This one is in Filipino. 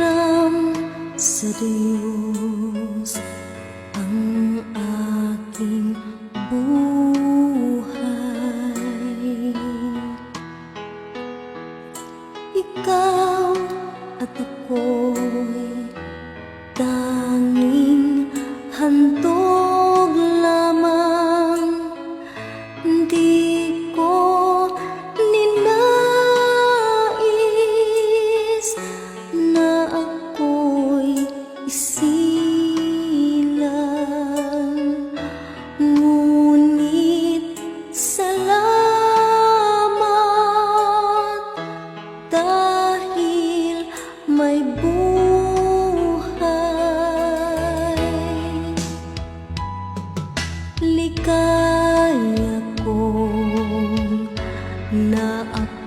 hiram sa Diyos ang aking buhay. Ikaw at ako'y tanging kaya kong naapos